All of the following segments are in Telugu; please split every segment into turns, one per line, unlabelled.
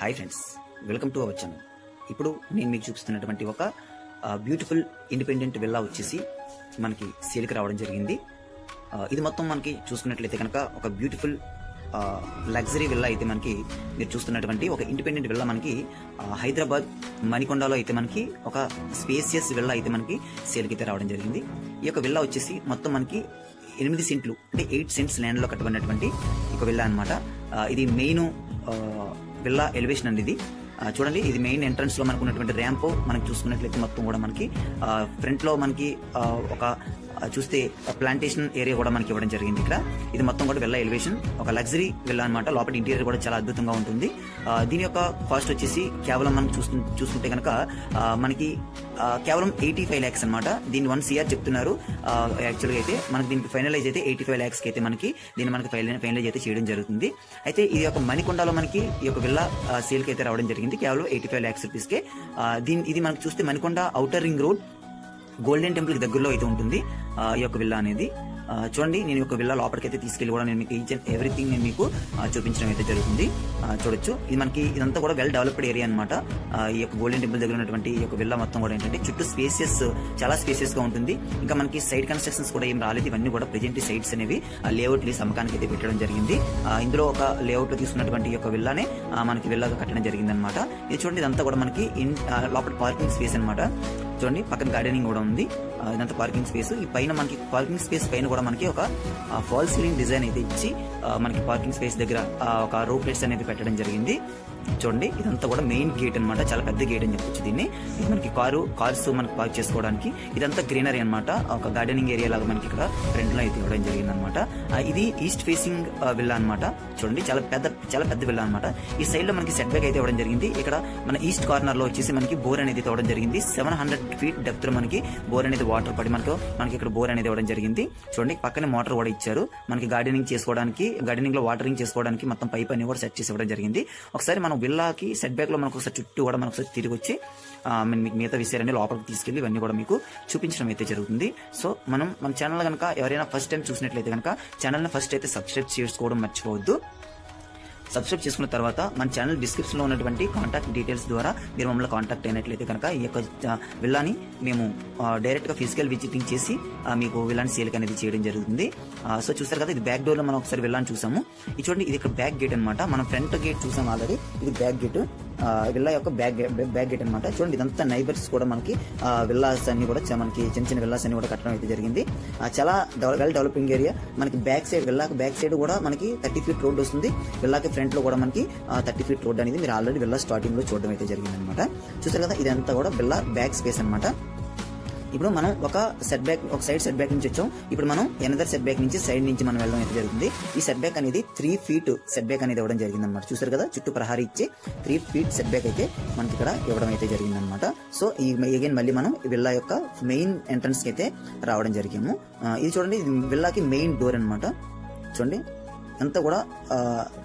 Hi friends welcome to our channel ఇప్పుడు నేను మీకు చూపిస్తున్నటువంటి ఒక బ్యూటిఫుల్ ఇండిపెండెంట్ విల్లా వచ్చేసి మనకి సేల్కి రావడం జరిగింది. ఇది మొత్తం మనకి చూసుకున్నట్లయితే కనుక ఒక బ్యూటిఫుల్ లగ్జరీ విల్లా అయితే మనకి మీరు చూస్తున్నటువంటి ఒక ఇండిపెండెంట్ విల్లా మనకి హైదరాబాద్ మణికొండలో అయితే మనకి ఒక స్పేసియస్ విల్లా అయితే మనకి సేల్కి అయితే రావడం జరిగింది. ఈ యొక్క విల్లా వచ్చేసి మొత్తం మనకి ఎనిమిది సెంట్లు అంటే ఎయిట్ సెంట్స్ ల్యాండ్లో కట్టబడినటువంటి ఒక విల్లా అనమాట ఇది మెయిన్ పిల్ల ఎలివేషన్ అండి ఇది చూడండి ఇది మెయిన్ ఎంట్రన్స్లో మనకు ఉన్నటువంటి ర్యాంప్ మనకి చూసుకున్నట్లయితే మొత్తం కూడా మనకి ఫ్రంట్లో మనకి ఆ, ఒక చూస్తే ప్లాంటేషన్ ఏరియా కూడా మనకి ఇవ్వడం జరిగింది ఇక్కడ. ఇది మొత్తం కూడా విల్లా ఎలివేషన్ ఒక లగ్జరీ విల్లా అనమాట లోపల ఇంటీరియర్ కూడా చాలా అద్భుతంగా ఉంటుంది. దీని యొక్క కాస్ట్ వచ్చేసి కేవలం మనం చూసు చూసుకుంటే కనుక మనకి కేవలం ఎయిటీ ఫైవ్ ల్యాక్స్ అనమాట దీన్ని వన్ సిఆర్ చెప్తున్నారు. యాక్చువల్గా అయితే మనకి దీనికి ఫైనలైజ్ అయితే ఎయిటీ ఫైవ్ ల్యాక్స్కి అయితే మనకి దీన్ని మనకి ఫైనలైజ్ అయితే చేయడం జరుగుతుంది. అయితే ఇది ఒక మణికొండలో మనకి ఈ యొక్క విల్లా సేల్కి అయితే రావడం జరిగింది. కేవలం ఎయిటీ ఫైవ్ ల్యాక్స్ రూపీస్కే దీని ఇది మనకు చూస్తే Manikonda outer ring road golden టెంపుల్కి దగ్గరలో అయితే ఉంటుంది. ఈ యొక్క విల్లా అనేది. చూడండి నేను యొక్క విల్లా లోపలికైతే తీసుకెళ్ళి కూడా నేను మీకు ఈచ్ అండ్ ఎవ్రీథింగ్ నేను మీకు చూపించడం అయితే జరుగుతుంది. చూడొచ్చు. ఇది మనకి ఇదంతా కూడా వెల్ డెవలప్డ్ ఏరియా అనమాట ఈ యొక్క గోల్డెన్ టెంపుల్ దగ్గర ఉన్నటువంటి ఈ యొక్క విల్లా మొత్తం కూడా ఏంటంటే చుట్టూ స్పేసియస్ చాలా స్పేసియస్గా ఉంటుంది. ఇంకా మనకి సైడ్ కన్స్ట్రక్షన్స్ కూడా ఏం రాలేదు. ఇవన్నీ కూడా ప్రెజెంట్ సైట్స్ అనేవి లేఅవుట్ లీస్ అమ్మకానికి అయితే పెట్టడం జరిగింది. ఇందులో ఒక లేఅవుట్లో తీసుకున్నటువంటి యొక్క విల్లానే మనకి విల్లాగా కట్టడం జరిగింది అనమాట ఇది చూడండి ఇదంతా కూడా మనకి ఇన్ లోపల పార్కింగ్ స్పేస్ అన్నమాట. చూడండి పక్కన గార్డెనింగ్ కూడా ఉంది. ఇదంతా పార్కింగ్ స్పేస్ ఈ పైన మనకి పార్కింగ్ స్పేస్ పైన కూడా మనకి ఒక ఫాల్ సీలింగ్ డిజైన్ అయితే ఇచ్చి మనకి పార్కింగ్ స్పేస్ దగ్గర ఒక రూప్ ప్లేస్ అనేది పెట్టడం జరిగింది. చూడండి ఇదంతా కూడా మెయిన్ గేట్ అన్నమాట. చాలా పెద్ద గేట్ అని చెప్పొచ్చు దీన్ని. ఇది మనకి కారు కార్స్ మనకి పార్క్ చేసుకోవడానికి. ఇదంతా గ్రీనరీ అన్నమాట. ఒక గార్డెనింగ్ ఏరియా లాగా మనకి ఇక్కడ ఫ్రంట్లో అయితే ఇవ్వడం జరిగింది అనమాట ఇది ఈస్ట్ ఫేసింగ్ విల్లా అన్నమాట. చూడండి చాలా పెద్ద చాలా పెద్ద విల్లా అన్నమాట. ఈ సైడ్లో మనకి సెట్ బ్యాక్ అయితే ఇవ్వడం జరిగింది. ఇక్కడ మన ఈస్ట్ కార్నర్లో వచ్చేసి మనకి బోర్ అనేది అయితే ఇవ్వడం జరిగింది. సెవెన్ హండ్రెడ్ ఫీట్ డెప్త్లో మనకి బోర్ అనేది వాటర్ పడి మనకు మనకి ఇక్కడ బోర్ అనేది ఇవ్వడం జరిగింది. చూడండి పక్కనే మోటార్ కూడా ఇచ్చారు. మనకి గార్డెనింగ్ చేసుకోవడానికి గార్డెనింగ్లో వాటరింగ్ చేసుకోవడానికి మొత్తం పైప్ అని కూడా సెట్ చేసి ఇవ్వడం జరిగింది. ఒకసారి మనం విల్లాకి సెట్ బ్యాక్లో మనకు ఒకసారి చుట్టూ కూడా మనకు ఒకసారి తిరిగి వచ్చి మీకు మిగతా విషయాలన్నీ లోపలికి తీసుకెళ్ళి ఇవన్నీ కూడా మీకు చూపించడం అయితే జరుగుతుంది. సో మనం మన ఛానల్ కనుక ఎవరైనా ఫస్ట్ టైం చూసినట్లయితే కనుక ఛానల్ ఫస్ట్ అయితే సబ్స్క్రైబ్ చేసుకోవడం మర్చిపోవద్దు. సబ్స్క్రైబ్ చేసుకున్న తర్వాత మన ఛానల్ డిస్క్రిప్షన్లో ఉన్నటువంటి కాంటాక్ట్ డీటెయిల్స్ ద్వారా మీరు మమ్మల్ని కాంటాక్ట్ అయినట్లయితే కనుక ఈ యొక్క విల్లాని మేము డైరెక్ట్గా ఫిజికల్ విజిటింగ్ చేసి మీకు విల్లాని సేల్ అనేది చేయడం జరుగుతుంది. సో చూసారు కదా ఇది బ్యాక్ డోర్లో మనం ఒకసారి విల్లాని చూసాము. ఇది చూడండి ఇది ఇక్కడ బ్యాక్ గేట్ అనమాట మనం ఫ్రంట్ గేట్ చూసాం ఆల్రెడీ ఇది బ్యాక్ గేట్ విల్లా యొక్క బ్యాక్ బ్యాక్ గేట్ అనమాట చూడండి ఇదంతా నైబర్స్ కూడా మనకి విల్లాస్ అన్ని కూడా మనకి చిన్న చిన్న విల్లాస్ అన్ని కూడా కట్టడం అయితే జరిగింది. చాలా వెల్ డెవలపింగ్ ఏరియా. మనకి బ్యాక్ సైడ్ విల్లాకి బ్యాక్ సైడ్ కూడా మనకి థర్టీ ఫీట్ రోడ్ వస్తుంది. విల్లాకి ఫ్రంట్లో కూడా మనకి థర్టీ ఫీట్ రోడ్ అనేది మీరు ఆల్రెడీ విల్లా స్టార్టింగ్లో చూడడం అయితే జరిగింది అనమాట చూసారు కదా ఇదంతా కూడా విల్లా బ్యాక్ స్పేస్ అన్నమాట. ఇప్పుడు మనం ఒక సెట్ బ్యాక్ ఒక సైడ్ సెట్ బ్యాక్ నుంచి వచ్చాం. ఇప్పుడు మనం ఎనదర్ సెట్ బ్యాక్ నుంచి సైడ్ నుంచి మనం వెళ్ళడం అయితే జరుగుతుంది. ఈ సెట్ బ్యాక్ అనేది త్రీ ఫీట్ సెట్ బ్యాక్ అనేది ఇవ్వడం జరిగింది అనమాట చూసారు కదా? చుట్టూ ప్రహారీ ఇచ్చి త్రీ ఫీట్ సెట్ బ్యాక్ అయితే మనకి ఇక్కడ ఇవ్వడం అయితే జరిగింది అనమాట సో ఈ అగైన్ మళ్ళీ మనం విల్లా యొక్క మెయిన్ ఎంట్రన్స్కి అయితే రావడం జరిగాము. ఇది చూడండి విల్లాకి మెయిన్ డోర్ అనమాట చూడండి అంతా కూడా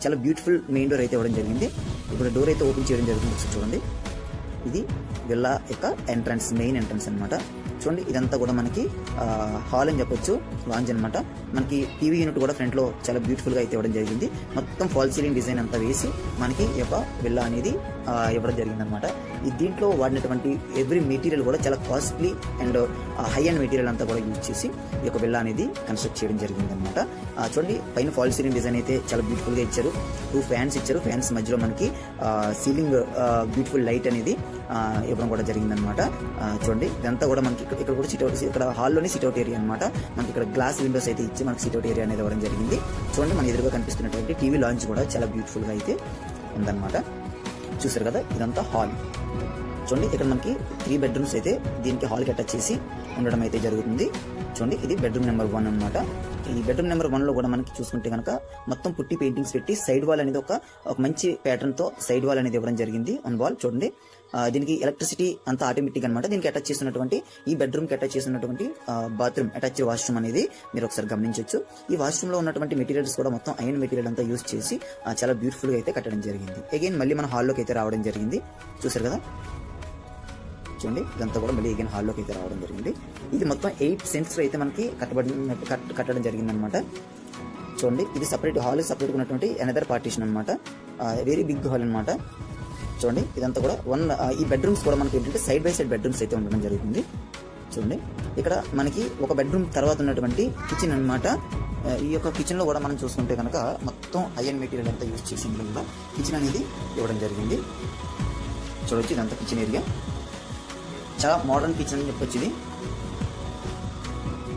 చాలా బ్యూటిఫుల్ మెయిన్ డోర్ అయితే ఇవ్వడం జరిగింది. ఇప్పుడు డోర్ అయితే ఓపెన్ చేయడం జరుగుతుంది. చూడండి. ఇది విల్లా యొక్క ఎంట్రన్స్ మెయిన్ ఎంట్రన్స్ అన్నమాట. చూడండి ఇదంతా కూడా మనకి హాల్ అని చెప్పొచ్చు లాంజ్ అన్నమాట. మనకి టీవీ యూనిట్ కూడా ఫ్రంట్లో చాలా బ్యూటిఫుల్గా అయితే ఇవ్వడం జరిగింది. మొత్తం ఫాల్ సీలింగ్ డిజైన్ అంతా వేసి మనకి ఈ యొక్క విల్లా అనేది ఇవ్వడం జరిగిందనమాట ఈ దీంట్లో వాడినటువంటి ఎవ్రీ మెటీరియల్ కూడా చాలా costly and high and material అంతా కూడా యూజ్ చేసి ఈ యొక్క విల్లా అనేది కన్స్ట్రక్ట్ చేయడం జరిగిందనమాట చూడండి పైన ఫాల్ సీలింగ్ డిజైన్ అయితే చాలా బ్యూటిఫుల్గా ఇచ్చారు. టూ ఫ్యాన్స్ ఇచ్చారు. ఫ్యాన్స్ మధ్యలో మనకి సీలింగ్ బ్యూటిఫుల్ లైట్ అనేది ఇవ్వడం కూడా జరిగిందనమాట చూడండి ఇదంతా కూడా మనకి ఇక్కడ ఇక్కడ కూడా సిట్అవుట్ ఇక్కడ హాల్లోనే సిట్అవుట్ ఏరియా అనమాట మనకి ఇక్కడ గ్లాస్ విండోస్ అయితే ఇచ్చి మనకి సిట్అవుట్ ఏరియా అనేది ఇవ్వడం జరిగింది. చూడండి మన ఎదురుగా కనిపిస్తున్నటువంటి టీవీ లాంచ్ కూడా చాలా బ్యూటిఫుల్గా అయితే ఉందన్నమాట. చూసారు కదా ఇదంతా హాల్ చూడండి ఇక్కడ మనకి త్రీ బెడ్రూమ్స్ అయితే దీనికి హాల్కి అటాచ్ చేసి ఉండడం అయితే జరుగుతుంది. చూడండి ఇది బెడ్రూమ్ నెంబర్ వన్ అన్నమాట. ఈ బెడ్రూమ్ నెంబర్ వన్లో కూడా మనకి చూసుకుంటే కనుక మొత్తం పుట్టి పెయింటింగ్స్ పెట్టి సైడ్ వాల్ అనేది ఒక మంచి ప్యాటర్న్తో సైడ్ వాల్ అనేది ఇవ్వడం జరిగింది. ఆన్ వాల్ చూడండి. దీనికి ఎలక్ట్రిసిటీ అంతా ఆటోమేటిక్ అనమాట దీనికి అటాచ్ చేసినటువంటి ఈ బెడ్రూమ్కి అటాచ్ చేసినటువంటి బాత్రూమ్ అటాచ్ వాష్రూమ్ అనేది మీరు ఒకసారి గమనించవచ్చు ఈ వాష్రూమ్లో ఉన్నటువంటి మెటీరియల్స్ కూడా మొత్తం ఐరన్ మెటీరియల్ అంతా యూస్ చేసి చాలా బ్యూటిఫుల్గా అయితే కట్టడం జరిగింది. అగైన్ మళ్ళీ మన హాల్లోకి అయితే రావడం జరిగింది. చూసారు కదా? చూడండి ఇదంతా కూడా మళ్ళీ అగైన్ హాల్లోకి అయితే రావడం జరిగింది. ఇది మొత్తం ఎయిట్ సెంట్స్ అయితే మనకి కట్టబడిన కట్టడం జరిగింది అనమాట చూడండి ఇది సపరేట్ హాల్ సపరేట్ ఉన్నటువంటి అనదర్ పార్టీషన్ అనమాట వెరీ బిగ్ హాల్ అనమాట చూడండి. ఇదంతా కూడా వన్ ఈ బెడ్రూమ్స్ కూడా మనకి ఏంటంటే సైడ్ బై సైడ్ బెడ్రూమ్స్ అయితే ఉండడం జరుగుతుంది. చూడండి. ఇక్కడ మనకి ఒక బెడ్రూమ్ తర్వాత ఉన్నటువంటి కిచెన్ అన్నమాట. ఈ యొక్క కిచెన్లో కూడా మనం చూసుకుంటే కనుక మొత్తం ఐరన్ మెటీరియల్ అంతా యూజ్ చేసి కూడా కిచెన్ అనేది ఇవ్వడం జరిగింది. చూడొచ్చు ఇదంతా కిచెన్ ఏరియా చాలా మోడర్న్ కిచెన్ అని చెప్పొచ్చు ఇది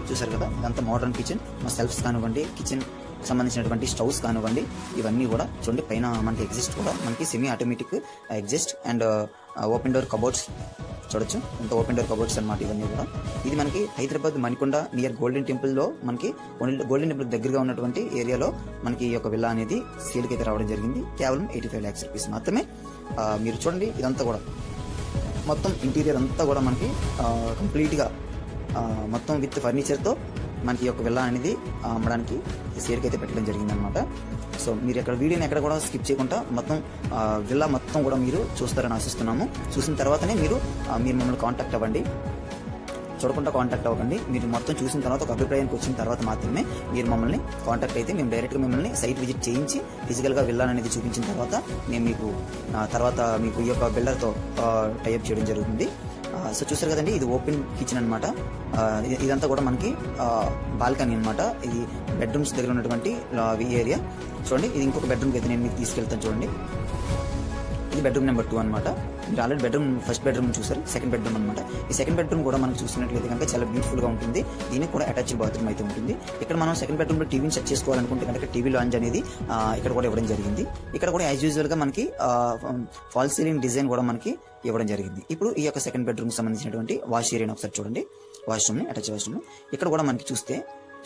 చూసారు కదా? ఇదంతా మోడర్న్ కిచెన్ మా సెల్ఫ్స్ కానివ్వండి కిచెన్ సంబంధించినటువంటి స్టవ్స్ కానివ్వండి ఇవన్నీ కూడా చూడండి పైన మనకి ఎగ్జిస్ట్ కూడా మనకి semi automatic exhaust and open door cupboards చూడొచ్చు. ఇంత ఓపెన్ డోర్ కబోర్డ్స్ అన్నమాట ఇవన్నీ కూడా. ఇది మనకి హైదరాబాద్ మణికొండ నియర్ గోల్డెన్ టెంపుల్లో మనకి గోల్డెన్ టెంపుల్ దగ్గరగా ఉన్నటువంటి ఏరియాలో మనకి ఈ యొక్క విల్లా అనేది సేల్కి అయితే రావడం జరిగింది. కేవలం ఎయిటీ ఫైవ్ ల్యాక్స్ రూపీస్ మాత్రమే uh, మీరు చూడండి ఇదంతా కూడా. మొత్తం ఇంటీరియర్ అంతా కూడా మనకి uh, కంప్లీట్గా మొత్తం విత్ ఫర్నిచర్తో మనకి ఈ యొక్క విల్లా అనేది అమ్మడానికి సేల్కి అయితే పెట్టడం జరిగిందనమాట సో మీరు ఎక్కడ వీడియోని ఎక్కడ కూడా స్కిప్ చేయకుండా మొత్తం విల్లా మొత్తం కూడా మీరు చూస్తారని ఆశిస్తున్నాము. చూసిన తర్వాతనే మీరు మీరు మమ్మల్ని కాంటాక్ట్ అవ్వండి. చూడకుండా కాంటాక్ట్ అవ్వకండి. మీరు మొత్తం చూసిన తర్వాత ఒక అభిప్రాయానికి వచ్చిన తర్వాత మాత్రమే మీరు మమ్మల్ని కాంటాక్ట్ అయితే మేము డైరెక్ట్గా మిమ్మల్ని సైట్ విజిట్ చేయించి ఫిజికల్గా వెళ్ళాలని అనేది చూపించిన తర్వాత మేము మీకు తర్వాత మీకు ఈ యొక్క బిల్డర్తో టైప్ చేయడం జరుగుతుంది. సో చూసారు కదండి ఇది ఓపెన్ కిచెన్ అనమాట ఇదంతా కూడా మనకి బాల్కనీ అన్నమాట. ఇది బెడ్రూమ్స్ దగ్గర ఉన్నటువంటి ఏరియా. చూడండి ఇది ఇంకొక బెడ్రూమ్కి అయితే నేను మీకు తీసుకెళ్తాను చూడండి. ఇది బెడ్రూమ్ నెంబర్ టూ అనమాట మీరు ఆల్రెడీ బెడ్రూమ్ ఫస్ట్ బెడ్రూమ్ చూసారు సెకండ్ బెడ్రూమ్ అనమాట ఈ సెకండ్ బెడ్రూమ్ కూడా మనం చూసినట్లయితే కనుక చాలా బ్యూటిఫుల్గా ఉంటుంది. దీనికి కూడా అటాచ్ బాత్రూమ్ అయితే ఉంటుంది. ఇక్కడ మనం సెకండ్ బెడ్రూమ్లో టీవీని సెట్ చేసుకోవాలనుకుంటే కనుక టీవీ లాంజ్ అనేది ఇక్కడ కూడా ఇవ్వడం జరిగింది. ఇక్కడ కూడా యాజ్ యూజువల్గా మనకి ఫాల్ సీలింగ్ డిజైన్ కూడా మనకి ఇవ్వడం జరిగింది. ఇప్పుడు ఈ యొక్క సెకండ్ బెడ్రూమ్ సంబంధించినటువంటి వాష్ ఏరియా ఒకసారి చూడండి. వాష్రూమ్ని అటాచ్ వాష్రూమ్ ఇక్కడ కూడా మనకి చూస్తే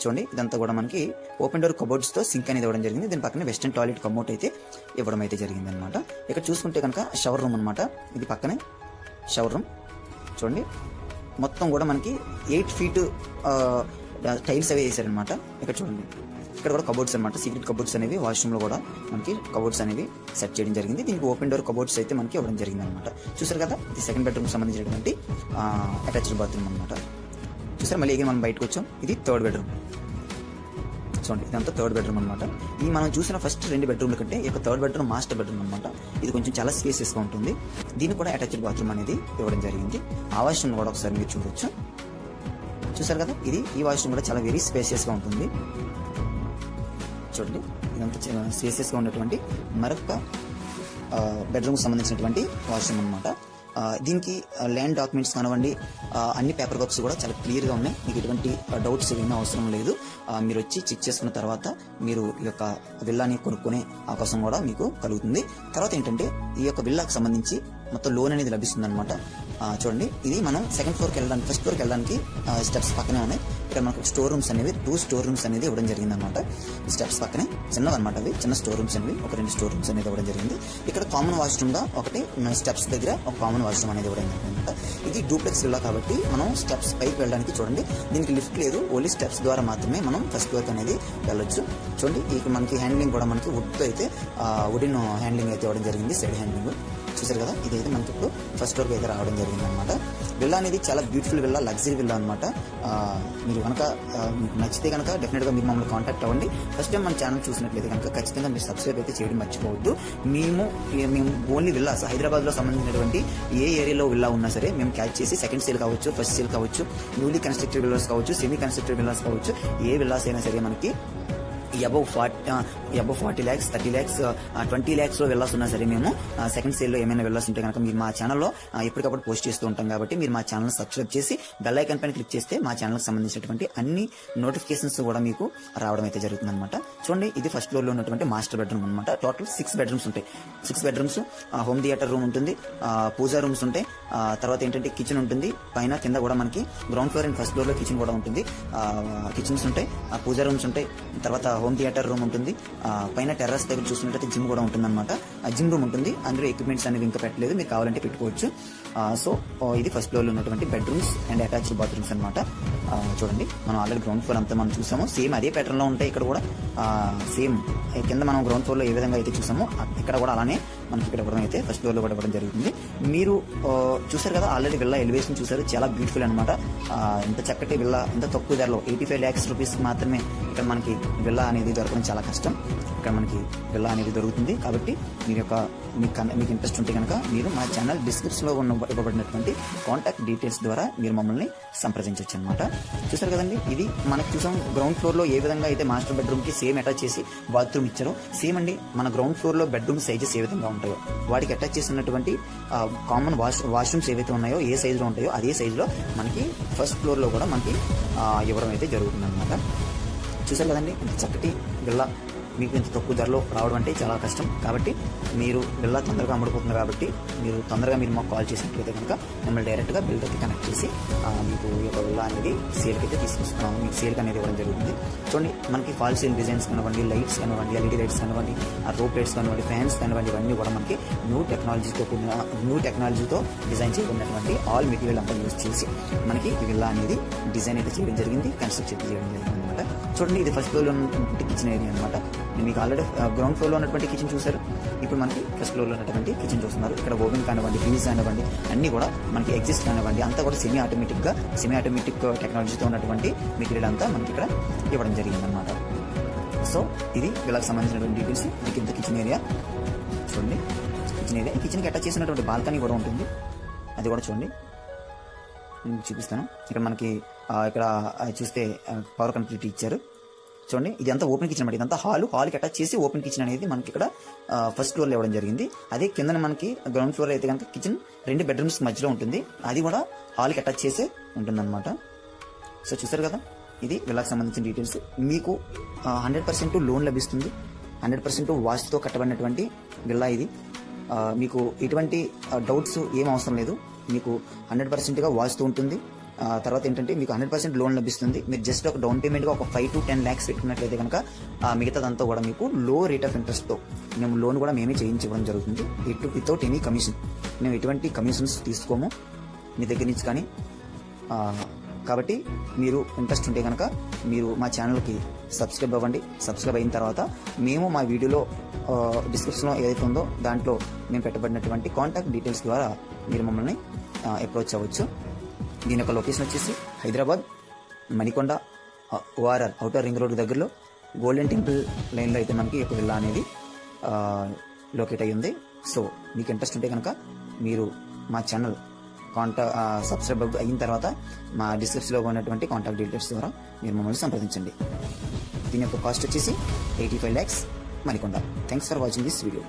చూడండి. ఇదంతా కూడా మనకి ఓపెన్ డోర్ కబోర్డ్స్తో సింక్ అనేది ఇవ్వడం జరిగింది. దీని పక్కన వెస్టర్న్ టాయిలెట్ కమోట్ అయితే ఇవ్వడం అయితే జరిగింది అనమాట ఇక్కడ చూసుకుంటే కనుక షవర్ రూమ్ అనమాట ఇది పక్కనే షవర్ రూమ్ చూడండి. మొత్తం కూడా మనకి ఎయిట్ ఫీట్ టైల్స్ అవి వేసారనమాట ఇక్కడ చూడండి. ఇక్కడ కూడా కబోర్డ్స్ అనమాట సీక్రెట్ కబోర్డ్స్ అనేవి వాష్రూమ్లో కూడా మనకి కబోర్డ్స్ అనేవి సెట్ చేయడం జరిగింది. దీనికి ఓపెన్ డోర్ కబోర్డ్స్ అయితే మనకి ఇవ్వడం జరిగింది అనమాట చూసారు కదా? ఇది సెకండ్ బెడ్రూమ్ సంబంధించినటువంటి అటాచ్డ్ బాత్రూమ్ అనమాట చూసారు? మళ్ళీ again మనం బయటకు వచ్చాం. ఇది థర్డ్ బెడ్రూమ్. చూడండి ఇదంతా థర్డ్ బెడ్రూమ్ అనమాట ఈ మనం చూసిన ఫస్ట్ రెండు బెడ్రూమ్ల కంటే ఈ యొక్క థర్డ్ బెడ్రూమ్ మాస్టర్ బెడ్రూమ్ అనమాట ఇది కొంచెం చాలా స్పేసియస్గా ఉంటుంది. దీన్ని కూడా అటాచ్డ్ బాత్రూమ్ అనేది ఇవ్వడం జరిగింది. ఆ వాష్రూమ్ కూడా ఒకసారి మీరు చూడొచ్చు. చూసారు కదా? ఇది ఈ వాష్రూమ్ కూడా చాలా వెరీ స్పేసియస్గా ఉంటుంది. చూడండి ఇదంతా స్పేసియస్గా ఉన్నటువంటి మరొక బెడ్రూమ్కి సంబంధించినటువంటి వాష్రూమ్ అనమాట దీనికి ల్యాండ్ డాక్యుమెంట్స్ కానివ్వండి అన్ని పేపర్ వర్క్స్ కూడా చాలా క్లియర్గా ఉన్నాయి. మీకు ఎటువంటి డౌట్స్ ఏమీ అవసరం లేదు. మీరు వచ్చి చెక్ చేసుకున్న తర్వాత మీరు ఈ యొక్క విల్లాని కొనుక్కునే అవకాశం కూడా మీకు కలుగుతుంది. తర్వాత ఏంటంటే ఈ యొక్క విల్లాకి సంబంధించి మొత్తం లోన్ అనేది లభిస్తుంది అనమాట చూడండి. ఇది మనం సెకండ్ ఫ్లోర్కి వెళ్ళడానికి ఫస్ట్ ఫ్లోర్కి వెళ్ళడానికి స్టెప్స్ పక్కనే ఉన్నాయి. ఇక్కడ మనకు స్టోర్ రూమ్స్ అనేవి టూ స్టోర్ రూమ్స్ అనేది ఇవ్వడం జరిగింది అనమాట స్టెప్స్ పక్కనే చిన్నవి అనమాట అవి. చిన్న స్టోర్ రూమ్స్ అనేవి ఒక రెండు స్టోర్ రూమ్స్ అనేది ఇవ్వడం జరిగింది. ఇక్కడ కామన్ వాష్రూమ్గా ఒకటి స్టెప్స్ దగ్గర ఒక కామన్ వాష్రూమ్ అనేది ఇవ్వడం జరిగింది అనమాట ఇది డూప్లెక్స్ విల్లా కాబట్టి మనం స్టెప్స్ పైకి వెళ్ళడానికి చూడండి. దీనికి లిఫ్ట్ లేదు. ఓన్లీ స్టెప్స్ ద్వారా మాత్రమే మనం ఫస్ట్ ఫ్లోర్ అనేది వెళ్ళొచ్చు. చూడండి. ఇక మనకి హ్యాండ్లింగ్ కూడా మనకి వుడ్తో అయితే వుడెన్ హ్యాండ్లింగ్ అయితే ఇవ్వడం జరిగింది. సైడ్ హ్యాండ్లింగ్ చూసారు కదా? ఇదైతే మనకి ఇప్పుడు ఫస్ట్ ఫ్లోర్కి అయితే రావడం జరిగింది అనమాట విల్లా అనేది చాలా బ్యూటిఫుల్ విల్లా లగ్జరీ విల్లా అనమాట మీరు కనుక మీకు నచ్చితే కనుక డెఫినెట్గా మీరు మమ్మల్ని కాంటాక్ట్ అవ్వండి. ఫస్ట్ టైం మన ఛానల్ చూసినట్లయితే కనుక ఖచ్చితంగా మీరు సబ్స్క్రైబ్ అయితే చేయడం మర్చిపోవద్దు. మేము మేము ఓన్లీ విల్లాస్ హైదరాబాద్లో సంబంధించినటువంటి ఏ ఏరియాలో విల్లా ఉన్నా సరే మేము క్యాచ్ చేసి సెకండ్ సేల్ కావచ్చు ఫస్ట్ సేల్ కావచ్చు న్యూలీ కన్స్ట్రక్టెడ్ విల్లాస్ కావచ్చు సెమీ కన్స్ట్రక్టెడ్ విల్లాస్ కావచ్చు ఏ విల్లాస్ అయినా సరే మనకి above forty above forty lakhs thirty lakhs twenty ల్యాక్స్లో వెళ్ళాల్సి ఉన్నా సరే మేము సెకండ్ సేల్లో ఏమైనా వెళ్ళాల్సి ఉంటే కనుక మీరు మా ఛానల్లో ఎప్పటికప్పుడు పోస్ట్ చేస్తూ ఉంటాం కాబట్టి మీరు మా ఛానల్ సబ్స్క్రైబ్ చేసి బెల్ ఐకన్ పైన క్లిక్ చేస్తే మా ఛానల్ సంబంధించినటువంటి అన్ని నోటిఫికేషన్స్ కూడా మీకు రావడం అయితే జరుగుతుంది అనమాట చూడండి ఇది ఫస్ట్ ఫ్లోర్లో ఉన్నటువంటి మాస్టర్ బెడ్రూమ్ అనమాట టోటల్ సిక్స్ బెడ్రూమ్స్ ఉంటాయి. Six bedrooms home theatre room ఉంటుంది పూజా రూమ్స్ ఉంటాయి తర్వాత ఏంటంటే కిచెన్ ఉంటుంది పైన కింద కూడా మనకి గ్రౌండ్ ఫ్లోర్ అండ్ ఫస్ట్ ఫ్లోర్లో కిచెన్ కూడా ఉంటుంది కిచెన్స్ ఉంటాయి ఆ, పూజా రూమ్స్ ఉంటాయి తర్వాత హోమ్ థియేటర్ రూమ్ ఉంటుంది. ఆ, పైన టెర్రస్ దగ్గర చూసినట్టయితే జిమ్ కూడా ఉంటుంది అనమాట జిమ్ రూమ్ ఉంటుంది. అందులో ఎక్విప్మెంట్స్ అనేవి ఇంకా పెట్టలేదు. మీకు కావాలంటే పెట్టుకోవచ్చు. సో ఇది ఫస్ట్ ఫ్లోర్లో ఉన్నటువంటి బెడ్రూమ్స్ అండ్ అటాచ్డ్ బాత్రూమ్స్ అనమాట చూడండి. మనం ఆల్రెడీ గ్రౌండ్ ఫ్లోర్ అంతా మనం చూసాము. సేమ్ అదే ప్యాటర్న్లో ఉంటాయి ఇక్కడ కూడా. సేమ్ కింద మనం గ్రౌండ్ ఫ్లోర్లో ఏ విధంగా అయితే చూసామో ఇక్కడ కూడా అలానే మనకి ఇక్కడ ఇవ్వడం అయితే ఫస్ట్ ఫ్లోర్లో కూడా ఇవ్వడం జరుగుతుంది. మీరు చూసారు కదా ఆల్రెడీ విల్లా ఎలివేషన్ చూసారు. చాలా బ్యూటిఫుల్ అనమాట ఇంత చక్కటి విల్లా ఇంత తక్కువ ధరలో ఎయిటీ ఫైవ్ ల్యాక్స్ రూపీస్ మాత్రమే ఇక్కడ మనకి విల్లా అనేది దొరకడం చాలా కష్టం. ఇక్కడ మనకి విల్లా అనేది దొరుకుతుంది. కాబట్టి మీరు యొక్క మీకు మీకు ఇంట్రెస్ట్ ఉంటే కనుక మీరు మా ఛానల్ డిస్క్రిప్షన్లో ఉన్న ఇవ్వబడినటువంటి కాంటాక్ట్ డీటెయిల్స్ ద్వారా మీరు మమ్మల్ని సంప్రదించవచ్చు అనమాట చూసారు కదండి? ఇది మనకు చూసాం గ్రౌండ్ ఫ్లోర్లో ఏ విధంగా అయితే మాస్టర్ బెడ్రూమ్కి సేమ్ అటాచ్ చేసి బాత్రూమ్ ఇచ్చారో సేమ్ అండి మన గ్రౌండ్ ఫ్లోర్లో బెడ్రూమ్ సైజెస్ ఏ విధంగా ఉంటాయో. వాటికి అటాచ్ చేసినటువంటి కామన్ వాష్ వాష్రూమ్స్ ఏవైతే ఉన్నాయో ఏ సైజులో ఉంటాయో అదే సైజులో మనకి ఫస్ట్ ఫ్లోర్లో కూడా మనకి ఇవ్వడం అయితే జరుగుతుంది అనమాట చూసారు కదండి? ఇంత చక్కటి బిళ్ళ మీకు ఇంత తక్కువ ధరలో రావడం అంటే చాలా కష్టం. కాబట్టి మీరు బిళ్ళ తొందరగా అమ్ముడుపోతుంది కాబట్టి మీరు తొందరగా మీరు మాకు కాల్ చేసినట్లయితే కనుక మిమ్మల్ని డైరెక్ట్గా బిల్డర్కి కనెక్ట్ చేసి మీకు ఈ యొక్క విల్లా అనేది సేల్కి అయితే తీసుకొస్తున్నాము. మీకు సేల్కి అనేది ఇవ్వడం జరుగుతుంది. చూడండి మనకి ఫాల్ సీల్ డిజైన్స్ కానివ్వండి లైట్స్ కానివ్వండి ఎల్ఈడి లైట్స్ కానివ్వండి ఆ రోప్ లైట్స్ కానివ్వండి ఫ్యాన్స్ కానివ్వండి ఇవన్నీ కూడా మనకి న్యూ టెక్నాలజీతో కూడిన న్యూ టెక్నాలజీతో డిజైన్ చేయబడినటువంటి ఆల్ మెటీరియల్ అంతా యూస్ చేసి మనకి ఈ విల్లా అనేది డిజైన్ అయితే చేయడం జరిగింది కన్స్ట్రక్ట్ చేయడం జరిగింది అనమాట చూడండి ఇది ఫస్ట్ ఫ్లోర్లో ఉన్నటువంటి కిచెన్ ఏరియా అనమాట నేను మీకు ఆల్రెడీ గ్రౌండ్ ఫ్లోర్లో ఉన్నటువంటి కిచెన్ చూసారు ఇప్పుడు మనకి ఫస్ట్ ఫ్లోర్లో ఉన్నటువంటి కిచెన్ చూస్తున్నారు. ఇక్కడ ఓవెన్ కానివ్వండి ఫ్రీజ్ కానివ్వండి అన్ని కూడా మనకి ఎగ్జిస్ట్ కానివ్వండి. అంతా కూడా సెమీ ఆటోమేటిక్గా సెమీ ఆటోమేటిక్ టెక్నాలజీతో ఉన్నటువంటి మెటీరియల్ అంతా మనకి ఇక్కడ ఇవ్వడం జరిగింది అనమాట సో ఇది వీళ్ళకి సంబంధించినటువంటి డీటెయిల్స్ ఇది కింద కిచెన్ ఏరియా చూడండి. కిచెన్ ఏరియా ఈ కిచెన్కి అటాచ్ చేసినటువంటి బాల్కనీ కూడా ఉంటుంది. అది కూడా చూడండి. నేను చూపిస్తాను. ఇక్కడ మనకి ఇక్కడ చూస్తే పవర్ కంప్లీట్ ఇచ్చారు. చూడండి ఇది ఓపెన్ కిచెన్ అనమాట ఇదంతా హాల్ హాల్కి అటాచ్ చేసి ఓపెన్ కిచెన్ అనేది మనకి ఇక్కడ ఫస్ట్ ఫ్లోర్లో ఇవ్వడం జరిగింది. అదే కింద మనకి గ్రౌండ్ ఫ్లోర్ అయితే కనుక కిచెన్ రెండు బెడ్రూమ్స్ మధ్యలో ఉంటుంది. అది కూడా హాల్కి అటాచ్ చేసే ఉంటుందన్నమాట. సో చూసారు కదా? ఇది విల్లాకి సంబంధించిన డీటెయిల్స్ మీకు హండ్రెడ్ పర్సెంట్ లోన్ లభిస్తుంది. హండ్రెడ్ పర్సెంట్ వాస్తుతో కట్టబడినటువంటి విల్లా ఇది. మీకు ఎటువంటి డౌట్స్ ఏం అవసరం లేదు. మీకు హండ్రెడ్ పర్సెంట్గా వాస్తు ఉంటుంది. తర్వాత ఏంటంటే మీకు హండ్రెడ్ పర్సెంట్ లోన్ లభిస్తుంది. మీరు జస్ట్ ఒక డౌన్ పేమెంట్గా ఒక ఫైవ్ టు టెన్ ల్యాక్స్ పెట్టుకున్నట్లయితే కనుక మిగతాదంతా కూడా మీకు లో రేట్ ఆఫ్ ఇంట్రెస్ట్తో మేము లోన్ కూడా మేమే చేయించడం జరుగుతుంది. ఇటు వితౌట్ ఎనీ కమిషన్ మేము ఎటువంటి కమిషన్స్ తీసుకోము. మీ దగ్గర నుంచి కానీ కాబట్టి మీరు ఇంట్రెస్ట్ ఉంటే కనుక మీరు మా ఛానల్కి సబ్స్క్రైబ్ అవ్వండి. సబ్స్క్రైబ్ అయిన తర్వాత మేము మా వీడియోలో డిస్క్రిప్షన్లో ఏదైతే ఉందో దాంట్లో మేము పెట్టబడినటువంటి కాంటాక్ట్ డీటెయిల్స్ ద్వారా మీరు మమ్మల్ని అప్రోచ్ అవ్వచ్చు. దీని యొక్క లొకేషన్ వచ్చేసి Hyderabad Manikonda ORR outer ring road దగ్గరలో గోల్డెన్ టెంపుల్ లైన్లో అయితే మనకి ఈ విల్లా అనేది లొకేట్ అయ్యి ఉంది సో మీకు ఇంట్రెస్ట్ ఉంటే కనుక మీరు మా ఛానల్ కాంటా సబ్స్క్రైబ్ అయిన తర్వాత మా డిస్క్రిప్షన్లో ఉన్నటువంటి కాంటాక్ట్ డీటెయిల్స్ ద్వారా మీరు మమ్మల్ని సంప్రదించండి. దీని యొక్క కాస్ట్ వచ్చేసి eighty five lakhs Manikonda. Thanks for watching this video